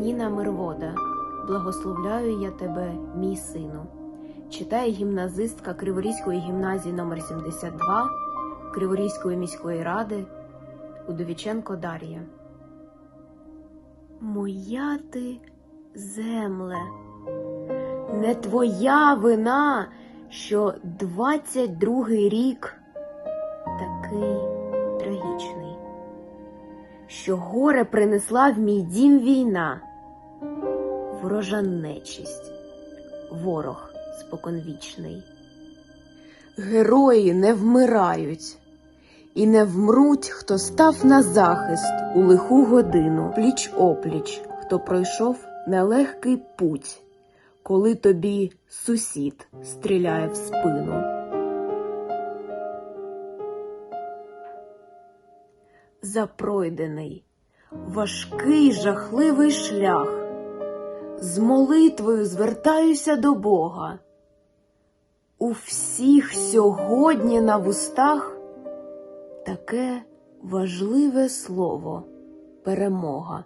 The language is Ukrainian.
Ніна Мирвода, благословляю я тебе, мій сину. Читає гімназистка Криворізької гімназії номер 72 Криворізької міської ради Удовіченко Дар'я. Моя ти земле, не твоя вина, що 22-й рік такий трагічний що горе принесла в мій дім війна, ворожа нечисть, ворог споконвічний. Герої не вмирають, і не вмруть, хто став на захист у лиху годину, пліч опліч, хто пройшов нелегкий путь, коли тобі сусід стріляє в спину. запройдений, важкий жахливий шлях. З молитвою звертаюся до Бога. У всіх сьогодні на вустах таке важливе слово перемога.